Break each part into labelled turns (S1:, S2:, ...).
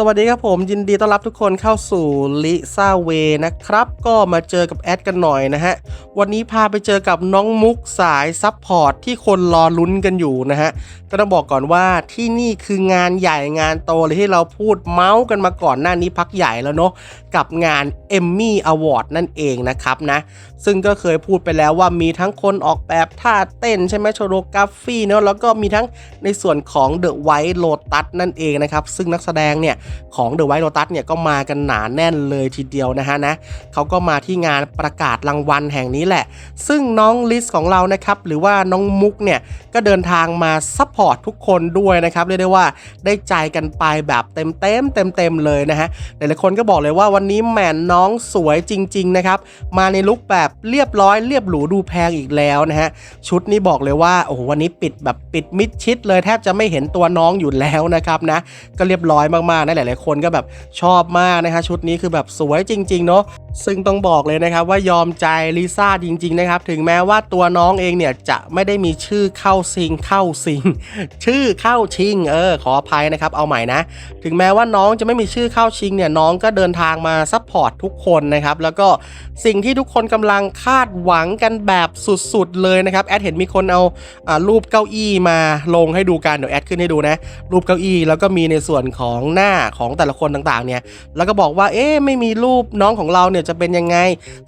S1: สวัสดีครับผมยินดีต้อนรับทุกคนเข้าสู่ลิซ่าเวนะครับ ก็มาเจอกับแอดกันหน่อยนะฮะ วันนี้พาไปเจอกับน้องมุกสายซับพอร์ตที่คนรอลุ้นกันอยู่นะฮะ ก็ต้องบอกก่อนว่าที่นี่คืองานใหญ่งานโตเลยที่เราพูดเมาส์กันมาก่อนหน้านี้พักใหญ่แล้วเนาะกับงาน Emmy Award นั่นเองนะครับนะ ซึ่งก็เคยพูดไปแล้วว่ามีทั้งคนออกแบบท่าเต้นใช่ไหมโชโรกราฟีเนาะแล้วก็มีทั้งในส่วนของ The White Lotus นั่นเองนะครับซึ่งนักแสดงเนี่ยของ The White Lotus เนี่ยก็มากันหนาแน่นเลยทีเดียวนะฮะนะเขาก็มาที่งานประกาศรางวัลแห่งนี้แหละ ซึ่งน้องลิสของเรานะครับหรือว่าน้องมุกเนี่ยก็เดินทางมาซัพพอร์ตทุกคนด้วยนะครับเรียกได้ว่าได้ใจกันไปแบบเต็มเต็มเต็มเต็มเลยนะฮะหลายๆคนก็บอกเลยว่าวันนี้แหม่นน้องสวยจริงๆนะครับมาในลุคแบบเรียบร้อยเรียบหรูดูแพงอีกแล้วนะฮะชุดนี้บอกเลยว่าโอ้โหวันนี้ปิดแบบปิดมิดชิดเลยแทบจะไม่เห็นตัวน้องอยู่แล้วนะครับนะก็เรียบร้อยมากๆนะหลาย ๆ คนก็แบบชอบมากนะคะชุดนี้คือแบบสวยจริง ๆ เนาะซึ่งต้องบอกเลยนะครับว่ายอมใจลิซ่าจริง ๆ นะครับ ถึงแม้ว่าตัวน้องเองเนี่ยจะไม่ได้มีชื่อเข้าซิงเข้าซิง ชื่อเข้าชิงเออขออภัยนะครับเอาใหม่นะ ถึงแม้ว่าน้องจะไม่มีชื่อเข้าชิงเนี่ยน้องก็เดินทางมาซัพพอร์ตทุกคนนะครับแล้วก็สิ่งที่ทุกคนกำลังคาดหวังกันแบบสุด ๆ เลยนะครับแอดเห็นมีคนเอาอ่ารูปเก้าอี้มาลงให้ดูกันเดี๋ยวแอดขึ้นให้ดูนะรูปเก้าอี้แล้วก็มีในส่วนของหน้าของแต่ละคนต่างๆเนี่ยแล้วก็บอกว่าเอ๊ะไม่มีรูปน้องของเราเนี่ยจะเป็นยังไง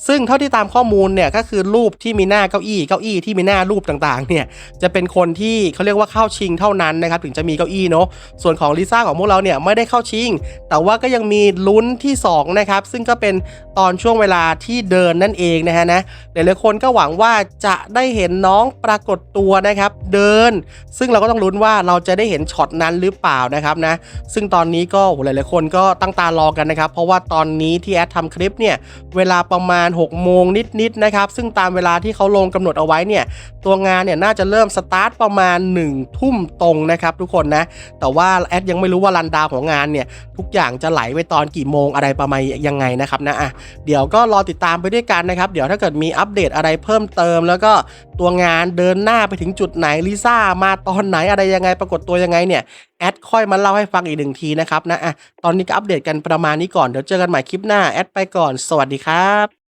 S1: ซึ่งเท่าที่ตามข้อมูลเนี่ยก็คือรูปที่มีหน้าเก้าอี้เก้าอี้ที่มีหน้ารูปต่างๆเนี่ยจะเป็นคนที่เขาเรียกว่าเข้าชิงเท่านั้นนะครับถึงจะมีเก้าอี้เนาะส่วนของลิซ่าของพวกเราเนี่ยไม่ได้เข้าชิง แต่ว่าก็ยังมีลุ้นที่สองนะครับซึ่งก็เป็นตอนช่วงเวลาที่เดินนั่นเองนะฮะนะหลายๆคนก็หวังว่าจะได้เห็นน้องปรากฏตัวนะครับเดิน ซึ่งเราก็ต้องลุ้นว่าเราจะได้เห็นช็อตนั้นหรือเปล่านะครับนะซึ่งตอนนี้ก็โหหลายๆคนก็ตั้งตารอกันนะครับ เพราะว่าตอนนี้ที่แอดทำคลิปเนี่ย เวลาประมาณ 6 โมงนิด ๆ นะครับ ซึ่งตามเวลาที่เขาลงกำหนดเอาไว้เนี่ย ตัวงานเนี่ยน่าจะเริ่มสตาร์ทประมาณ 1 ทุ่มตรงนะครับทุกคนนะ แต่ว่าแอดยังไม่รู้ว่ารันดาวของงานเนี่ย ทุกอย่างจะไหลไปตอนกี่โมงอะไรประมาณยังไงนะครับนะอะเดี๋ยวก็รอติดตามไปด้วยกันนะครับ เดี๋ยวถ้าเกิดมีอัปเดตอะไรเพิ่มเติม แล้วก็ตัวงานเดินหน้าไปถึงจุดไหนลิซ่ามาตอนไหนอะไรยังไงปรากฏตัวยังไงเนี่ย แอดค่อยมาเล่าให้ฟังอีกหนึ่งทีนะครับนะอะตอนนี้ก็อัปเดตกันประมาณนี้ก่อนเดี๋ยวเจอกันใหม่คลิปหน้าแอดไปก่อน สวัสดีครับ